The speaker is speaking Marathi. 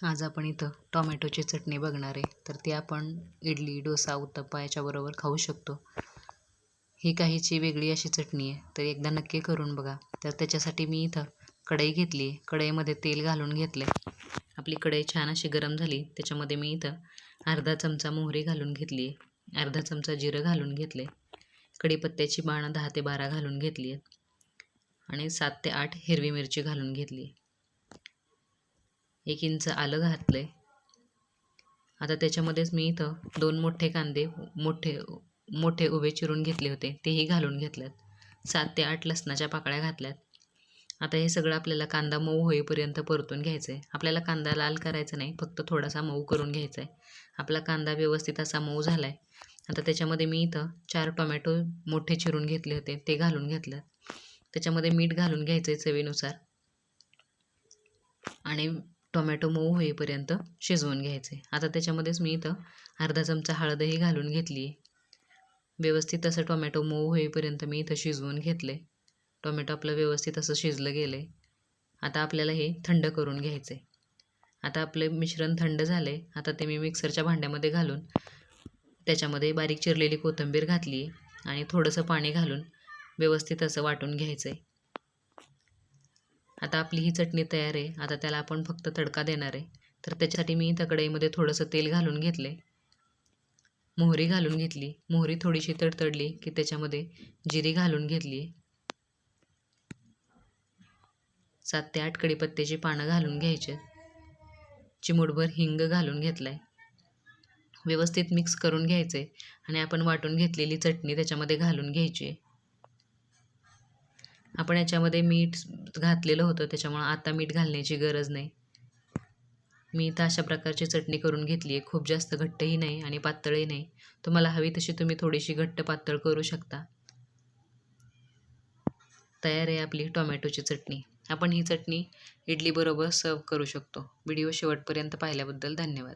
आज आपण इथं टॉमॅटोची चटणी बघणार आहे. तर ती आपण इडली डोसा उत्तप्पा याच्याबरोबर खाऊ शकतो. ही काहीची वेगळी अशी चटणी आहे. तर एकदा नक्की करून बघा. तर त्याच्यासाठी मी इथं कढई घेतली आहे. कढईमध्ये तेल घालून घेतलं आहे आपली कढई छान अशी गरम झाली. त्याच्यामध्ये मी इथं अर्धा चमचा मोहरी घालून घेतली आहे. अर्धा चमचा जिरं घालून घेतले कढीपत्त्याची बाणं दहा ते बारा घालून घेतली आहेत. आणि सात ते आठ हिरवी मिरची घालून घेतली एक इंच आलं घातलं आहे आता त्याच्यामध्येच मी इथं दोन मोठे कांदे मोठे मोठे उभे चिरून घेतले होते. तेही घालून घेतल्यात. सात ते आठ लसणाच्या पाकळ्या घातल्यात. आता हे सगळं आपल्याला कांदा मऊ होईपर्यंत परतून घ्यायचं आहे आपल्याला कांदा लाल करायचा नाही फक्त थोडासा मऊ करून घ्यायचा आहे आपला कांदा व्यवस्थित असा मऊ झाला आहे आता त्याच्यामध्ये मी इथं चार टोमॅटो मोठे चिरून घेतले होते. ते घालून घेतल्यात. त्याच्यामध्ये मीठ घालून घ्यायचं आहे चवीनुसार. आणि टोमॅटो मऊ होईपर्यंत शिजवून घ्यायचे. आता त्याच्यामध्येच मी इथं अर्धा चमचा हळदही घालून घेतली आहे व्यवस्थित असं टोमॅटो मऊ होईपर्यंत मी इथं शिजवून घेतले. टोमॅटो आपलं व्यवस्थित असं शिजलं गेलं आहे आता आपल्याला हे थंड करून घ्यायचं आहे आता आपले मिश्रण थंड झालं आहे आता ते मी मिक्सरच्या भांड्यामध्ये घालून त्याच्यामध्ये बारीक चिरलेली कोथिंबीर घातली आहे आणि थोडंसं पाणी घालून व्यवस्थित असं वाटून घ्यायचं आहे आता आपली ही चटणी तयार आहे. आता त्याला आपण फक्त तडका देणार आहे. तर त्याच्यासाठी मी इथं थोडंसं तेल घालून घेतले मोहरी घालून घेतली. मोहरी थोडीशी तडतडली की त्याच्यामध्ये जिरी घालून घेतली. सात ते आठ कडीपत्त्याची पानं घालून घ्यायचे. चिमूटभर हिंग घालून घेतलाय. व्यवस्थित मिक्स करून घ्यायचे आणि आपण वाटून घेतलेली चटणी त्याच्यामध्ये घालून घ्यायची आपण याच्यामध्ये मीठ घातलेलं होतं त्याच्यामुळं आता मीठ घालण्याची गरज नाही. मी इथं अशा प्रकारची चटणी करून घेतली आहे. खूप जास्त घट्टही नाही आणि पातळही नाही. तुम्हाला हवी तशी तुम्ही थोडीशी घट्ट पातळ करू शकता. तयार आहे आपली टोमॅटोची चटणी. आपण ही चटणी इडलीबरोबर सर्व करू शकतो. व्हिडिओ शेवटपर्यंत पाहिल्याबद्दल धन्यवाद.